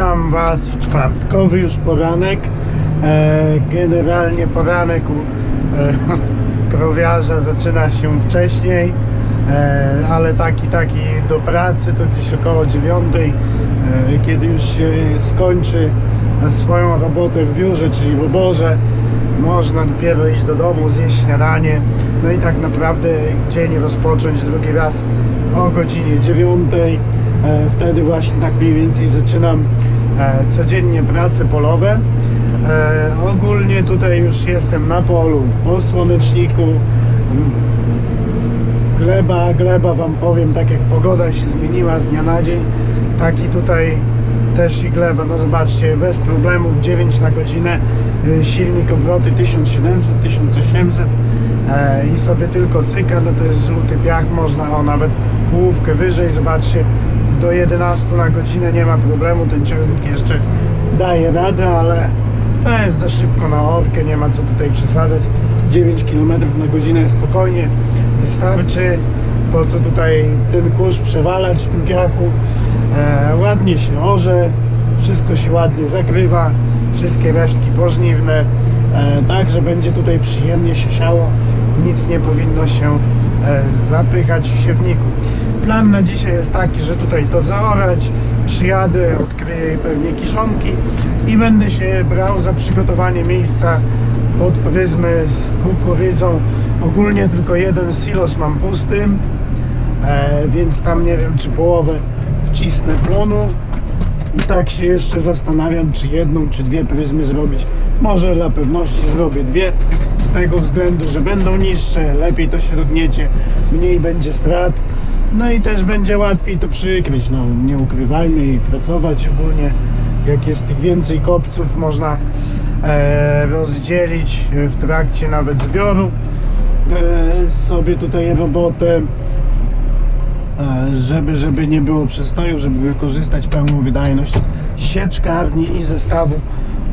Witam Was w czwartkowy już poranek. E, generalnie poranek u e, krowiarza zaczyna się wcześniej, e, ale taki taki do pracy to gdzieś około dziewiątej, kiedy już się skończy swoją robotę w biurze, czyli w oborze, można dopiero iść do domu, zjeść śniadanie, no i tak naprawdę dzień rozpocząć drugi raz o godzinie dziewiątej. E, Wtedy właśnie tak mniej więcej zaczynam e, codziennie prace polowe. E, Ogólnie tutaj już jestem na polu, po słoneczniku. Gleba, gleba wam powiem, tak jak pogoda się zmieniła z dnia na dzień, taki tutaj też i gleba, no zobaczcie, bez problemów 9 na godzinę, y, silnik obroty 1700, 1800 e, i sobie tylko cyka, no to jest żółty piach, można o nawet połówkę wyżej, zobaczcie, do 11 na godzinę nie ma problemu, ten ciągnik jeszcze daje radę, ale to jest za szybko na orkę, nie ma co tutaj przesadzać, 9 km na godzinę spokojnie wystarczy, po co tutaj ten kurz przewalać w tym piachu, e, ładnie się orze, wszystko się ładnie zakrywa, wszystkie resztki pożniwne, e, tak, że będzie tutaj przyjemnie się siało, nic nie powinno się e, zapychać w siewniku. Plan na dzisiaj jest taki, że tutaj to zaorać, przyjadę, odkryję pewnie kiszonki i będę się brał za przygotowanie miejsca pod pryzmy z kukurydzą. Ogólnie tylko jeden silos mam pusty, e, więc tam nie wiem czy połowę wcisnę plonu. I tak się jeszcze zastanawiam, czy jedną, czy dwie pryzmy zrobić. Może dla pewności zrobię dwie, z tego względu, że będą niższe, lepiej to się dogniecie, mniej będzie strat. No i też będzie łatwiej to przykryć, no nie ukrywajmy i pracować ogólnie. Jak jest tych więcej kopców, można e, rozdzielić e, w trakcie nawet zbioru e, sobie tutaj robotę e, żeby, żeby nie było przestoju, żeby wykorzystać pełną wydajność sieczkarni i zestawów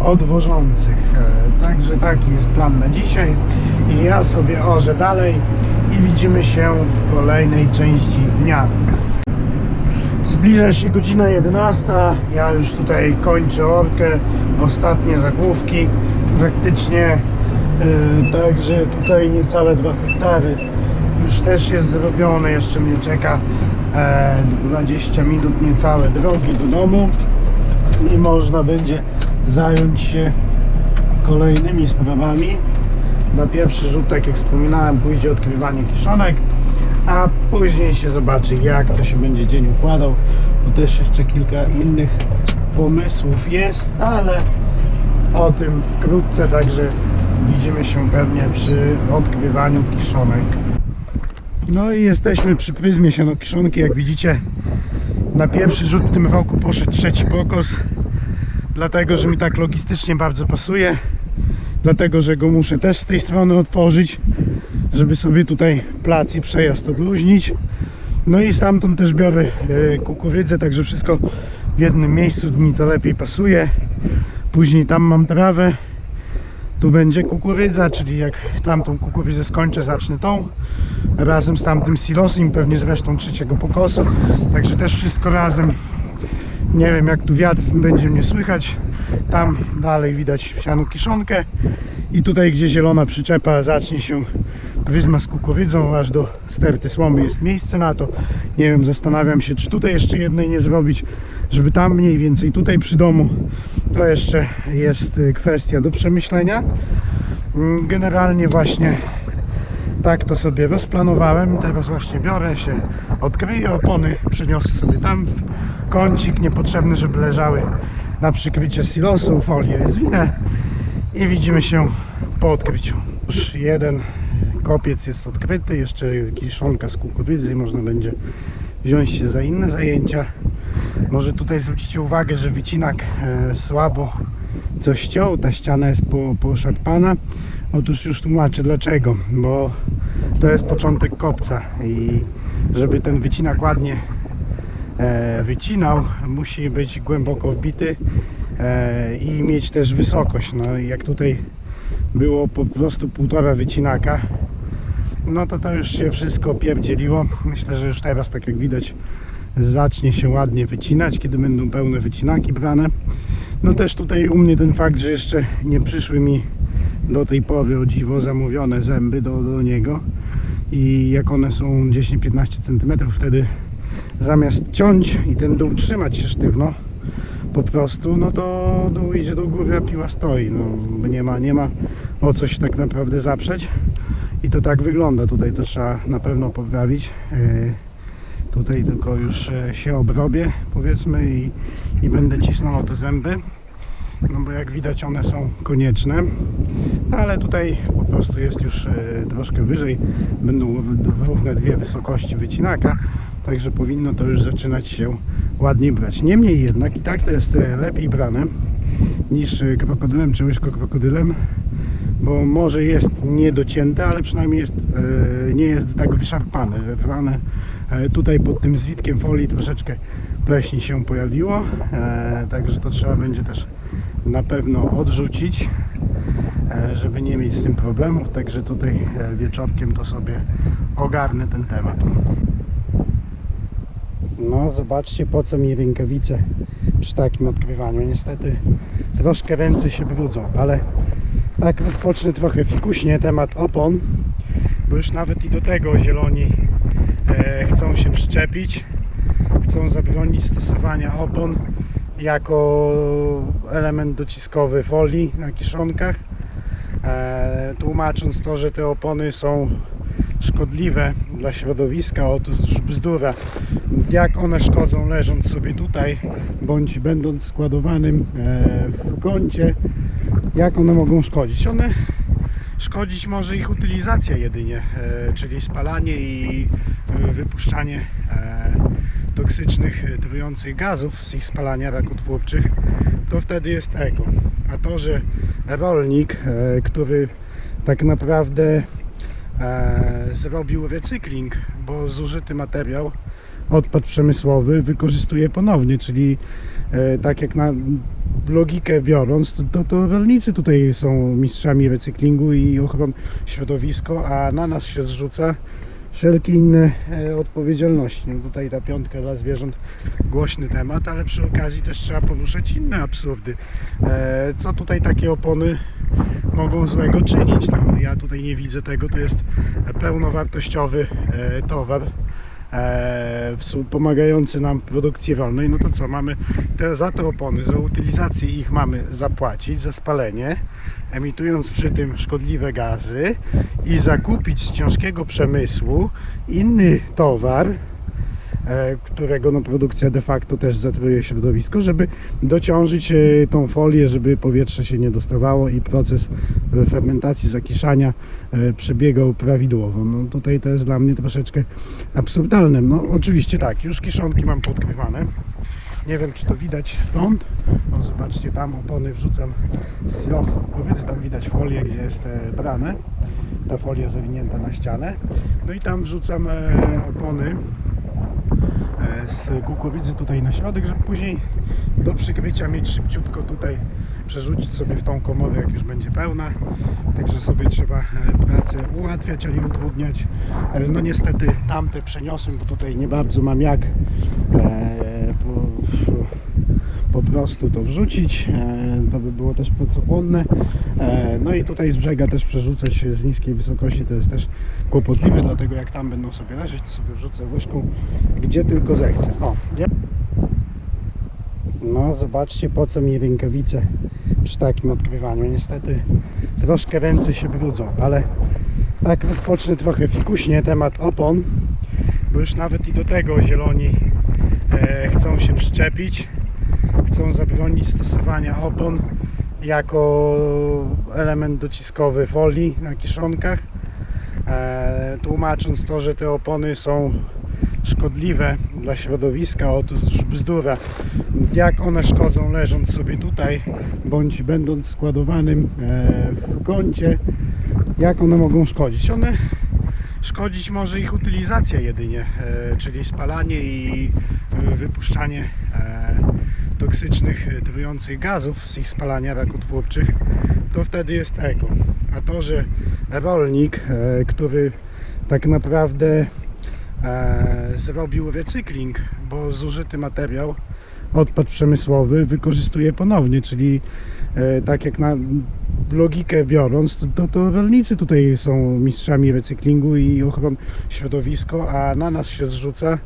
odwożących. E, Także taki jest plan na dzisiaj i ja sobie orzę dalej i widzimy się w kolejnej części dnia. Zbliża się godzina 11. Ja już tutaj kończę orkę. Ostatnie zagłówki praktycznie. e, Także tutaj niecałe 2 hektary już też jest zrobione. Jeszcze mnie czeka e, 20 minut niecałe drogi do domu i można będzie zająć się kolejnymi sprawami. Na pierwszy rzut, tak jak wspominałem, pójdzie odkrywanie kiszonek, a później się zobaczy, jak to się będzie dzień układał. Bo też jeszcze kilka innych pomysłów jest, ale o tym wkrótce, także widzimy się pewnie przy odkrywaniu kiszonek. No i jesteśmy przy pryzmie sianokiszonki, jak widzicie na pierwszy rzut w tym roku poszedł trzeci pokos dlatego, że mi tak logistycznie bardzo pasuje dlatego, że go muszę też z tej strony otworzyć żeby sobie tutaj plac i przejazd odluźnić. No i stamtąd też biorę e, kukurydzę, także wszystko w jednym miejscu mi to lepiej pasuje. Później tam mam trawę. Tu będzie kukurydza, czyli jak tamtą kukurydzę skończę, zacznę tą. Razem z tamtym silosem pewnie z resztą trzeciego pokosu. Także też wszystko razem nie wiem jak tu wiatr będzie mnie słychać. Tam dalej widać siano kiszonkę. I tutaj gdzie zielona przyczepa zacznie się pryzma z kukurydzą aż do sterty słomy jest miejsce na to. Nie wiem zastanawiam się czy tutaj jeszcze jednej nie zrobić żeby tam mniej więcej tutaj przy domu. To jeszcze jest y, kwestia do przemyślenia. Mm, generalnie właśnie tak to sobie rozplanowałem. Teraz właśnie biorę się, odkryję opony, przeniosę sobie tam kącik niepotrzebny, żeby leżały na przykrycie silosu, folię zwinę i widzimy się po odkryciu. Już jeden kopiec jest odkryty, jeszcze kiszonka z kukurydzy, można będzie wziąć się za inne zajęcia. Może tutaj zwrócicie uwagę, że wycinak e, słabo coś ściął, ta ściana jest po, poszarpana. Otóż już tłumaczę dlaczego, bo to jest początek kopca i żeby ten wycinak ładnie wycinał, musi być głęboko wbity e, i mieć też wysokość. No jak tutaj było po prostu półtora wycinaka, no to to już się wszystko pierdzieliło. Myślę, że już teraz, tak jak widać, zacznie się ładnie wycinać, kiedy będą pełne wycinaki brane. No też tutaj u mnie ten fakt, że jeszcze nie przyszły mi do tej pory o dziwo zamówione zęby do, do niego i jak one są 10-15 cm wtedy zamiast ciąć i ten dół trzymać się sztywno po prostu, no to dół idzie do góry, a piła stoi. No, nie ma, nie ma o coś tak naprawdę zaprzeć. I to tak wygląda. Tutaj to trzeba na pewno poprawić. Yy, Tutaj tylko już e, się obrobię, powiedzmy, i, i będę cisnął te zęby. No bo jak widać one są konieczne. No ale tutaj po prostu jest już e, troszkę wyżej. Będą równe dwie wysokości wycinaka. Także powinno to już zaczynać się ładniej brać. Niemniej jednak i tak to jest e, lepiej brane niż e, krokodylem czy łyżko krokodylem, bo może jest niedocięte, ale przynajmniej jest, e, nie jest tak wyszarpane. Brane tutaj pod tym zwitkiem folii troszeczkę pleśni się pojawiło, także to trzeba będzie też na pewno odrzucić, żeby nie mieć z tym problemów. Także tutaj wieczorkiem to sobie ogarnę ten temat. No, zobaczcie po co mi rękawice przy takim odkrywaniu. Niestety troszkę ręce się brudzą, ale tak rozpocznę trochę fikuśnie temat opon, bo już nawet i do tego zieloni e, chcą się przyczepić. Chcą zabronić stosowania opon jako element dociskowy folii na kiszonkach, e, tłumacząc to, że te opony są szkodliwe dla środowiska. Otóż bzdura. Jak one szkodzą leżąc sobie tutaj, bądź będąc składowanym e, w kącie, jak one mogą szkodzić? One szkodzić może ich utylizacja jedynie, e, czyli spalanie i e, wypuszczanie toksycznych, trujących gazów z ich spalania rakotwórczych, to wtedy jest eko. A to, że rolnik, który tak naprawdę zrobił recykling, bo zużyty materiał, odpad przemysłowy wykorzystuje ponownie, czyli e, tak jak na logikę biorąc, to, to, rolnicy tutaj są mistrzami recyklingu i ochrony środowiska, a na nas się zrzuca wszelkie inne e, odpowiedzialności. No tutaj ta piątka dla zwierząt głośny temat, ale przy okazji też trzeba poruszać inne absurdy. E, co tutaj takie opony mogą złego czynić? No, ja tutaj nie widzę tego, to jest pełnowartościowy e, towar pomagający nam w produkcji rolnej, no to co, mamy te, za te opony, za utylizację ich mamy zapłacić, za spalenie, emitując przy tym szkodliwe gazy i zakupić z ciężkiego przemysłu inny towar, e, którego no, produkcja de facto też zatruje środowisko, żeby dociążyć e, tą folię, żeby powietrze się nie dostawało i proces fermentacji, zakiszania e, przebiegał prawidłowo. No, tutaj to jest dla mnie troszeczkę absurdalne. No oczywiście tak, już kiszonki mam podkrywane. Nie wiem, czy to widać stąd. O, zobaczcie, tam opony wrzucam z silosu kukurydzy. Tam widać folię, gdzie jest e, brane. Ta folia zawinięta na ścianę. No i tam wrzucam e, opony e, z kukurydzy tutaj na środek, żeby później do przykrycia mieć szybciutko tutaj przerzucić sobie w tą komorę, jak już będzie pełna. Także sobie trzeba pracę ułatwiać, a nie utrudniać. No niestety tamte przeniosłem, bo tutaj nie bardzo mam jak po, prostu to wrzucić. E, To by było też pracochłonne. E, No i tutaj z brzega też przerzucać z niskiej wysokości to jest też kłopotliwe, dlatego jak tam będą sobie leżeć, to sobie wrzucę łyżką gdzie tylko zechcę. O. No zobaczcie po co mi rękawice przy takim odkrywaniu. Niestety troszkę ręce się brudzą, ale tak rozpocznę trochę fikuśnie temat opon, bo już nawet i do tego zieloni chcą się przyczepić. Chcą zabronić stosowania opon jako element dociskowy folii na kiszonkach, e, tłumacząc to, że te opony są szkodliwe dla środowiska. Otóż bzdura. Jak one szkodzą leżąc sobie tutaj, bądź będąc składowanym e, w kącie, jak one mogą szkodzić? One szkodzić może ich utylizacja jedynie, e, czyli spalanie i e, wypuszczanie e, toksycznych, trujących gazów z ich spalania rakotwórczych, to wtedy jest eko. A to, że rolnik, który tak naprawdę zrobił recykling, bo zużyty materiał, odpad przemysłowy wykorzystuje ponownie, czyli tak jak na logikę biorąc, to, to, rolnicy tutaj są mistrzami recyklingu i ochrony środowiska, a na nas się zrzuca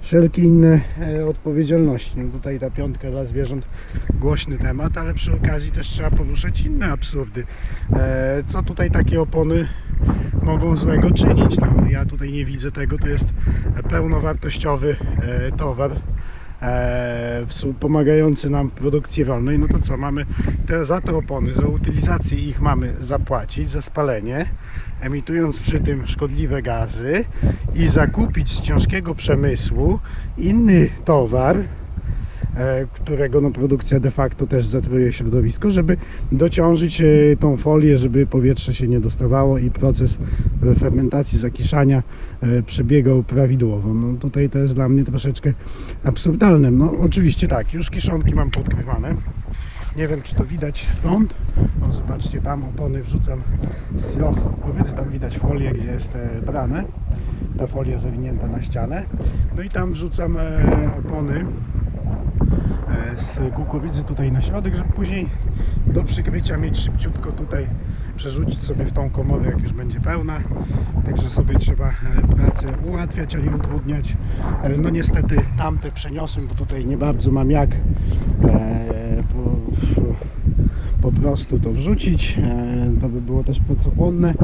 wszelkie inne e, odpowiedzialności. No tutaj ta piątka dla zwierząt głośny temat, ale przy okazji też trzeba poruszyć inne absurdy. E, co tutaj takie opony mogą złego czynić? No, ja tutaj nie widzę tego, to jest pełnowartościowy e, towar e, pomagający nam w produkcji rolnej, no to co, mamy te, za te opony, za utylizację ich mamy zapłacić, za spalenie, emitując przy tym szkodliwe gazy i zakupić z ciężkiego przemysłu inny towar, którego no, produkcja de facto też zatruje środowisko, żeby dociążyć e, tą folię, żeby powietrze się nie dostawało i proces e, fermentacji, zakiszania e, przebiegał prawidłowo. No, tutaj to jest dla mnie troszeczkę absurdalne. No oczywiście tak, już kiszonki mam podgrywane. Nie wiem czy to widać stąd. O, zobaczcie, tam opony wrzucam z silosu kukurydzy, tam widać folię, gdzie jest e, brane. Ta folia zawinięta na ścianę. No i tam wrzucam e, opony e, z kukurydzy tutaj na środek, żeby później do przykrycia mieć szybciutko tutaj przerzucić sobie w tą komorę, jak już będzie pełna. Także sobie trzeba e, pracę ułatwiać, a nie utrudniać. E, No niestety tamte przeniosłem, bo tutaj nie bardzo mam jak e, po, prostu to wrzucić. E, To by było też pracochłonne.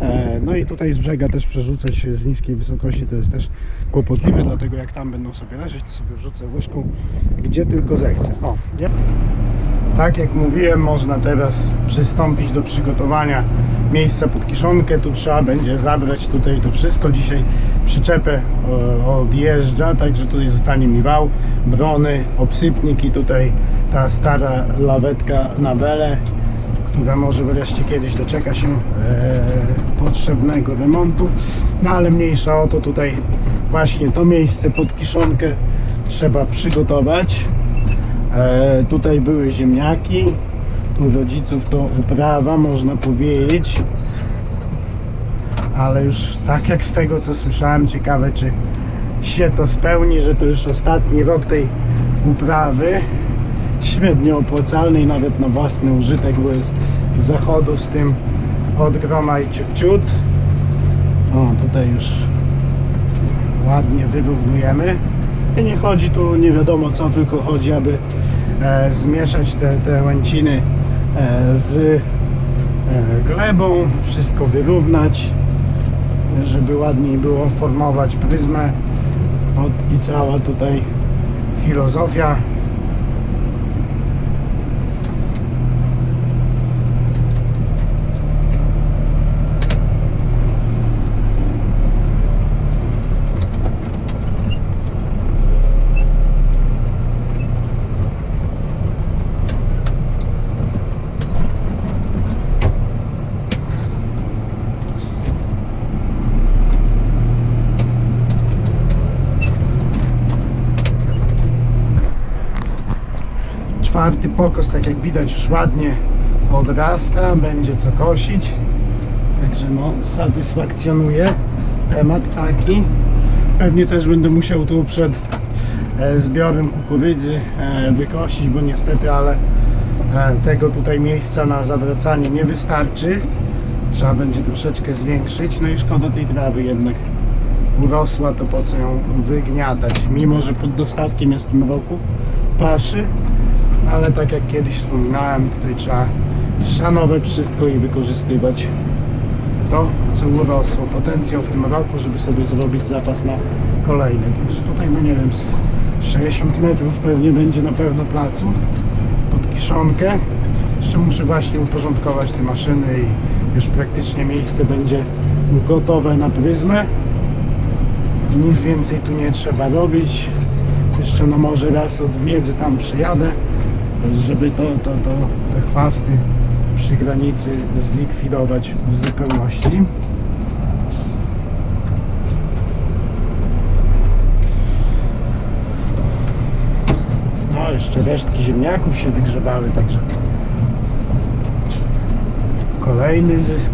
E, No i tutaj z brzega też przerzucać z niskiej wysokości to jest też kłopotliwe, dlatego jak tam będą sobie leżeć, to sobie wrzucę łyżką gdzie tylko zechcę. O, nie? Tak jak mówiłem, można teraz przystąpić do przygotowania miejsca pod kiszonkę. Tu trzeba będzie zabrać tutaj to wszystko. Dzisiaj przyczepę e, odjeżdża, także tutaj zostanie mi wał, brony, obsypnik i tutaj ta stara lawetka na wele, która może wreszcie kiedyś doczeka się e, potrzebnego remontu. No ale mniejsza o to tutaj właśnie to miejsce pod kiszonkę trzeba przygotować. E, tutaj były ziemniaki. Tu rodziców to uprawa, można powiedzieć. Ale już tak jak z tego co słyszałem, ciekawe czy się to spełni, że to już ostatni rok tej uprawy. Średnio opłacalnej, nawet na własny użytek, bo jest z zachodu z tym od ciut, ciut. O, tutaj już ładnie wyrównujemy. I nie chodzi tu nie wiadomo co, tylko chodzi, aby e, zmieszać te, te łęciny e, z e, glebą, wszystko wyrównać, żeby ładniej było formować pryzmę. I cała tutaj filozofia. Pokos, tak jak widać, już ładnie odrasta, będzie co kosić. Także no, satysfakcjonuje temat taki. Pewnie też będę musiał tu przed e, zbiorem kukurydzy e, wykosić, bo niestety, ale e, tego tutaj miejsca na zawracanie nie wystarczy. Trzeba będzie troszeczkę zwiększyć. No i szkoda tej trawy jednak urosła, to po co ją wygniatać. Mimo, że pod dostatkiem jest w tym roku paszy, ale tak jak kiedyś wspominałem, tutaj trzeba szanować wszystko i wykorzystywać to, co urosło. Potencjał w tym roku, żeby sobie zrobić zapas na kolejne. Także tutaj, no nie wiem, z 60 metrów pewnie będzie na pewno placu pod kiszonkę. Jeszcze muszę właśnie uporządkować te maszyny i już praktycznie miejsce będzie gotowe na pryzmę. Nic więcej tu nie trzeba robić. Jeszcze no może raz od wiedzy tam przyjadę, żeby to, to, to, te chwasty przy granicy zlikwidować w zupełności. No jeszcze resztki ziemniaków się wygrzebały, także kolejny zysk.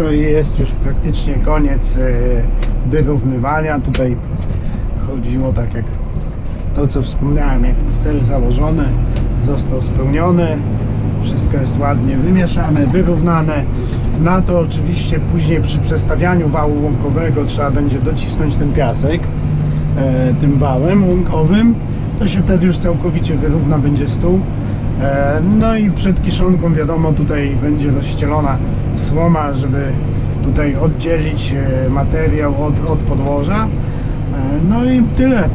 To jest już praktycznie koniec e, wyrównywania. Tutaj chodziło tak jak to co wspomniałem, jak cel założony został spełniony. Wszystko jest ładnie wymieszane, wyrównane. Na to oczywiście później przy przestawianiu wału łąkowego trzeba będzie docisnąć ten piasek e, tym wałem łąkowym. To się wtedy już całkowicie wyrówna, będzie stół. E, no i przed kiszonką wiadomo tutaj będzie rozścielona słoma, żeby tutaj oddzielić e, materiał od, od podłoża. E, No i tyle.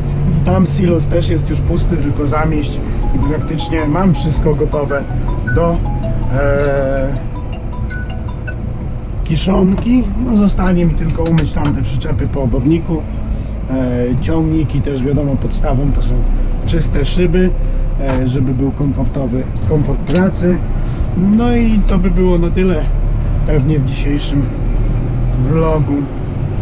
Tam silos też jest już pusty, tylko zamieść i praktycznie mam wszystko gotowe do e, kiszonki. No zostanie mi tylko umyć tamte przyczepy po obodniku. E, ciągniki też wiadomo podstawą to są czyste szyby, e, żeby był komfortowy komfort pracy. No i to by było na tyle pewnie w dzisiejszym vlogu.